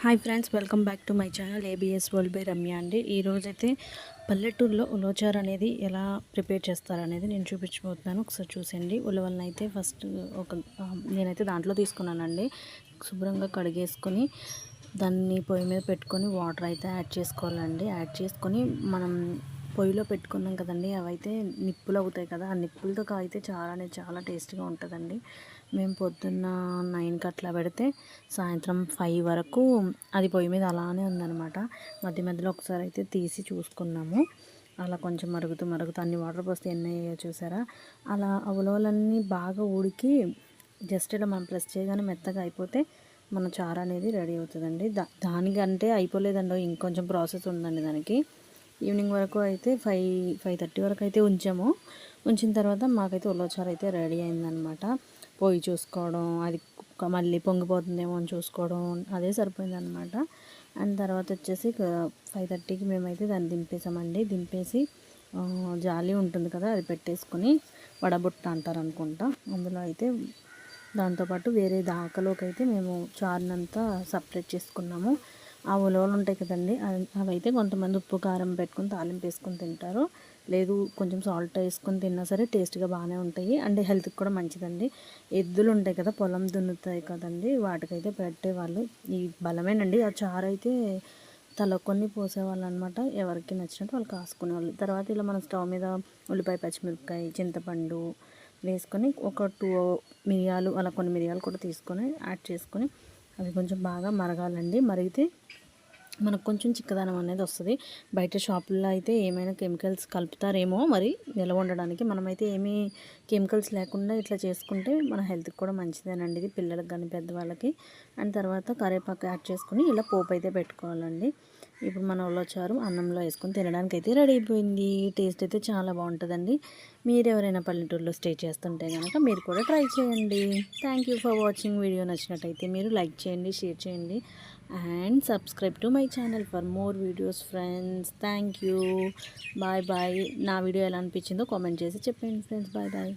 Hi friends welcome back to my channel ABS world by Ramya అండి. ఈరోజైతే పల్లెటూరులో ఉలవచారు అనేది ఎలా ప్రిపేర్ చేస్తారనేది నేను చూపించబోతున్నాను. ఒకసారి చూసండి ఉలవలను అయితే ఫస్ట్ ఒక నేనైతే దాంట్లో తీసుకున్నానండి. శుభ్రంగా కడిగేసుకొని దాన్ని పొయ్యి మీద పెట్టుకొని వాటర్ అయితే యాడ్ చేసుకోవాలండి. యాడ్ చేసుకొని మనం పొయ్యిలో పెట్టుకున్నాం కదండి. అవైతే నిప్పులు అవుతాయి కదా. ఆ నిప్పులతో అయితే చాలానే చాలా టేస్ట్గా ఉంటుందండి. మేము పొద్దున్న నైన్కి అట్లా పెడితే సాయంత్రం ఫైవ్ వరకు అది పొయ్యి మీద అలానే ఉందన్నమాట. మధ్య మధ్యలో ఒకసారి అయితే తీసి చూసుకున్నాము. అలా కొంచెం మరుగుతూ మరుగుతూ అన్ని వాటర్ పోస్తే ఎన్ని అయ్యాయో చూసారా? అలా ఆ ఉలవలన్నీ బాగా ఉడికి జస్ట్ ఇలా మనం ప్రెస్ చేయగానే మెత్తగా అయిపోతే మన చారు అనేది రెడీ అవుతుందండి. దా దానికంటే అయిపోలేదండి ఇంకొంచెం ప్రాసెస్ ఉందండి దానికి. ఈవినింగ్ వరకు అయితే ఫైవ్ ఫైవ్ థర్టీ వరకు అయితే ఉంచాము. ఉంచిన తర్వాత మాకైతే ఉల్లచారు అయితే రెడీ అయిందనమాట పొయ్యి చూసుకోవడం అది మళ్ళీ పొంగిపోతుందేమో అని చూసుకోవడం అదే సరిపోయిందనమాట అండ్ తర్వాత వచ్చేసి ఫైవ్ థర్టీకి మేమైతే దాన్ని దింపేసామండి. దింపేసి జాలి ఉంటుంది కదా అది పెట్టేసుకొని వడబుట్ట అంటారు అనుకుంటా అందులో అయితే దాంతోపాటు వేరే దాకలోకి అయితే మేము చారునంతా సపరేట్ చేసుకున్నాము. ఆ ఉలవలు ఉంటాయి కదండి. అవి- అవైతే కొంతమంది ఉప్పు కారం పెట్టుకుని తాలింపు వేసుకొని తింటారు. లేదు కొంచెం సాల్ట్ వేసుకొని తిన్నా సరే టేస్ట్గా బాగానే ఉంటాయి. అండ్ హెల్త్కి కూడా మంచిదండి. ఎద్దులు ఉంటాయి కదా పొలం దున్నుతాయి కదండి. వాటికైతే పెట్టేవాళ్ళు. ఈ బలమేనండి. ఆ చారు అయితే తలకొని పోసేవాళ్ళు అనమాట ఎవరికి నచ్చినట్టు వాళ్ళు కాసుకునేవాళ్ళు. తర్వాత ఇలా మనం స్టవ్ మీద ఉల్లిపాయ పచ్చిమిరపకాయ చింతపండు వేసుకొని ఒక టూ మిరియాలు అలా కొన్ని మిరియాలు కూడా తీసుకొని యాడ్ చేసుకొని అవి కొంచెం బాగా మరగాలండి. మరిగితే మనకు కొంచెం చిక్కదనం అనేది వస్తుంది. బయట షాపుల్లో అయితే ఏమైనా కెమికల్స్ కలుపుతారేమో మరి నిల్వ ఉండడానికి. మనమైతే ఏమీ కెమికల్స్ లేకుండా ఇట్లా చేసుకుంటే మన హెల్త్కి కూడా మంచిదేనండి. ఇది పిల్లలకు కానీ పెద్దవాళ్ళకి. అండ్ తర్వాత కరివేపాకు యాడ్ చేసుకుని ఇలా పోపు అయితే పెట్టుకోవాలండి. ఇప్పుడు మన ఉల్లచారు అన్నంలో వేసుకొని తినడానికి అయితే రెడీ అయిపోయింది. టేస్ట్ అయితే చాలా బాగుంటుందండి. మీరు ఎవరైనా పల్లెటూరులో స్టే చేస్తుంటే కనుక మీరు కూడా ట్రై చేయండి. Thank you for watching. Video నచ్చినట్టయితే మీరు లైక్ చేయండి షేర్ చేయండి. And subscribe to my channel for more videos friends thank you bye bye నా వీడియో ఎలా అనిపించిందో కామెంట్ చేసి చెప్పండి ఫ్రెండ్స్ బాయ్ బాయ్